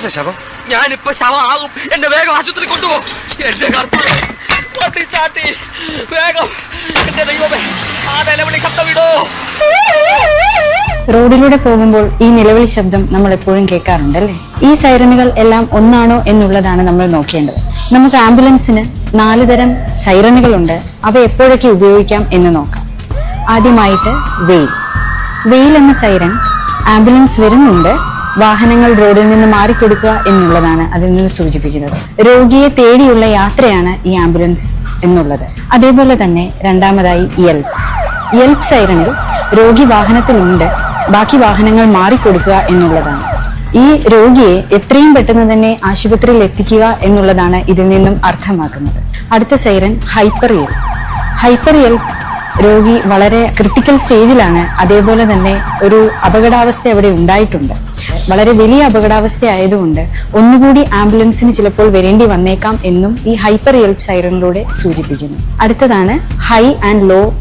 എവിടുത്തെ ശവം? ഞാനിപ്പോ ശവമാകും എന്നെ വേഗം ആശുപത്രി കൊണ്ടുപോകും. എന്റെ കർത്താവ് വണ്ടി ചാട്ടി വേഗം. എന്റെ ദൈവമേ ആ നിലവിളി ശബ്ദം വിടോ റോഡിലൂടെ പോകുമ്പോൾ ഈ നിലവിളി ശബ്ദം നമ്മൾ എപ്പോഴും കേൾക്കാറുണ്ടല്ലേ? ഈ സൈറനുകൾ എല്ലാം ഒന്നാണോ എന്നുള്ളതാണ് നമ്മൾ നോക്കേണ്ടത്. നമുക്ക് ആംബുലൻസിന് നാല് തരം സൈറനുകളുണ്ട്. അവ എപ്പോഴൊക്കെ ഉപയോഗിക്കാം എന്ന് നോക്കാം. ആദ്യമായിട്ട് വെയിൽ. വെയിൽ എന്ന സൈറൻ ആംബുലൻസ് വരുന്നുണ്ട്. വാഹനങ്ങൾ റോഡിൽ നിന്ന് മാറിക്കൊടുക്കുക എന്നുള്ളതാണ് അതിൽ നിന്ന് സൂചിപ്പിക്കുന്നത്. രോഗിയെ തേടിയുള്ള യാത്രയാണ് ഈ ആംബുലൻസ് എന്നുള്ളത്. അതേപോലെ തന്നെ രണ്ടാമതായി യെൽപ്പ് യെൽപ്പ് സൈറണിൽ രോഗി വാഹനത്തിലുണ്ട്. ബാക്കി വാഹനങ്ങൾ മാറിക്കൊടുക്കുക എന്നുള്ളതാണ്. ഈ രോഗിയെ എത്രയും പെട്ടെന്ന് തന്നെ ആശുപത്രിയിൽ എത്തിക്കുക എന്നുള്ളതാണ് ഇതിൽ നിന്നും അർത്ഥമാക്കുന്നത്. അടുത്ത siren hyper yelp hyper yelp രോഗി വളരെ ക്രിട്ടിക്കൽ സ്റ്റേജിലാണ് അതേപോലെ തന്നെ ഒരു അപകടാവസ്ഥ അവിടെ ഉണ്ടായിട്ടുണ്ട്. വളരെ വലിയ അപകടാവസ്ഥ ആയതുകൊണ്ട് ഒന്നുകൂടി ആംബുലൻസിന് ചിലപ്പോൾ വരേണ്ടി വന്നേക്കാം എന്നും ഈ ഹൈപ്പർ ഹെൽപ്പ് സൈറനിലൂടെ സൂചിപ്പിക്കുന്നു. അടുത്തതാണ് ഹൈ ആൻഡ് ലോ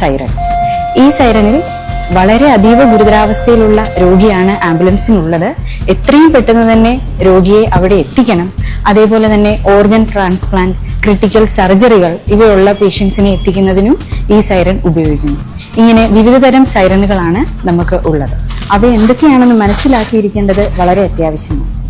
സൈറൻ ഈ സൈറനിൽ വളരെ അതീവ ഗുരുതരാവസ്ഥയിലുള്ള രോഗിയാണ് ആംബുലൻസിനുള്ളത്. എത്രയും പെട്ടെന്ന് തന്നെ രോഗിയെ അവിടെ എത്തിക്കണം. അതേപോലെ തന്നെ ഓർഗൻ ട്രാൻസ്പ്ലാന്റ് ക്രിട്ടിക്കൽ സർജറികൾ ഇവയുള്ള പേഷ്യൻസിനെ എത്തിക്കുന്നതിനും ഈ സൈറൻ ഉപയോഗിക്കുന്നു. ഇങ്ങനെ വിവിധ തരം സൈറനുകളാണ് നമുക്ക് ഉള്ളത്. അവ എന്തൊക്കെയാണെന്ന് മനസ്സിലാക്കിയിരിക്കേണ്ടത് വളരെ അത്യാവശ്യമാണ്.